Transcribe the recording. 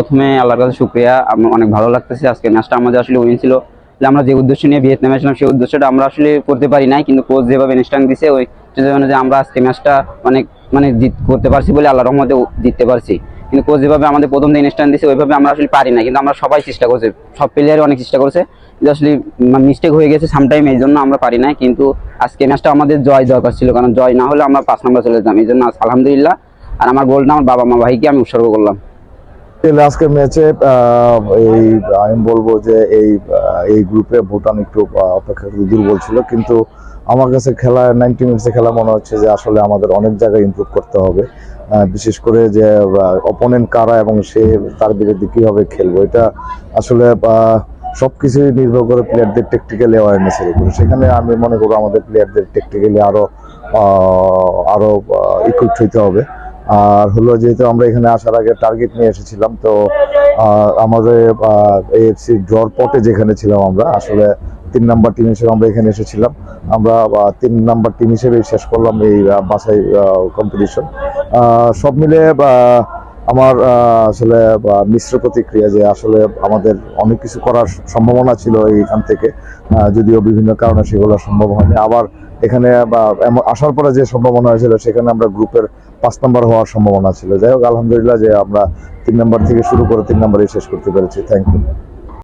প্রথমে আল্লাহর কাছে শুক্রিয়া। আমার অনেক ভালো লাগতেছে। আজকে ম্যাচটা আমাদের আসলে উইন ছিল। আমরা যে উদ্দেশ্য নিয়ে ভিয়েতনামে ছিলাম, সেই উদ্দেশ্যটা আমরা আসলে করতে পারি নাই, কিন্তু কোচ যেভাবে ইনস্ট্রাং দিছে, ওই যে আমরা আজকে ম্যাচটা অনেক মানে জিত করতে পারছি বলে আল্লাহ রহমতে জিততে পারছি। কিন্তু কোচ যেভাবে আমাদের প্রথম দিন ইনস্ট্রাং দিছে, ওইভাবে আমরা আসলে পারি না কিন্তু আমরা সবাই চেষ্টা করছি। সব প্লেয়ারই অনেক চেষ্টা করছে। কিন্তু আসলে মিস্টেক হয়ে গেছে সামটাইম এই জন্য আমরা পারি না কিন্তু আজকে ম্যাচটা আমাদের জয় দরকার ছিল। কারণ জয় না হলে আমরা পাঁচ নম্বর চলে যেতাম। এই জন্য আলহামদুলিল্লাহ। আর আমার গোলটা আমার বাবা মা ভাইকে আমি উৎসর্গ করলাম। তাহলে আজকের ম্যাচে এই আমি বলব যে এই এই গ্রুপে ভুটান একটু আহ, অপেক্ষাকৃত দুর্বল ছিল। কিন্তু আমার কাছে খেলা নাইনটি মিনিটসে খেলা মনে হচ্ছে যে আসলে আমাদের অনেক জায়গায় ইমপ্রুভ করতে হবে। বিশেষ করে যে অপোনেন্ট কারা এবং সে তার বিরুদ্ধে কীভাবে খেলব এটা আসলে সব কিছুই নির্ভর করে প্লেয়ারদের টেকটিক্যাল অ্যাওয়ারনেসের উপরে। সেখানে আমি মনে করব আমাদের প্লেয়ারদের টেকটিক্যালি আরও আরও আরও ইকুইপড হইতে হবে। আর হলো যেহেতু আমরা এখানে আসার আগে টার্গেট নিয়ে এসেছিলাম, তো আমাদের এএফসি ড্রর পটে যেখানে ছিলাম আমরা, আসলে তিন নাম্বার টিম হিসেবে আমরা এখানে এসেছিলাম। আমরা তিন নাম্বার টিম হিসেবেই শেষ করলাম এই বাসাই কম্পিটিশন সব মিলে আমার আসলে মিশ্র প্রতিক্রিয়া যে আসলে আমাদের অনেক কিছু করার সম্ভাবনা ছিল এইখান থেকে যদিও বিভিন্ন কারণে সেগুলো সম্ভব হয়নি। আবার এখানে আসার পরে যে সম্ভাবনা হয়েছিল, সেখানে আমরা গ্রুপের পাঁচ নম্বর হওয়ার সম্ভাবনা ছিল। যাই হোক, আলহামদুলিল্লাহ যে আমরা তিন নম্বর থেকে শুরু করে তিন নম্বরে শেষ করতে পেরেছি। Thank you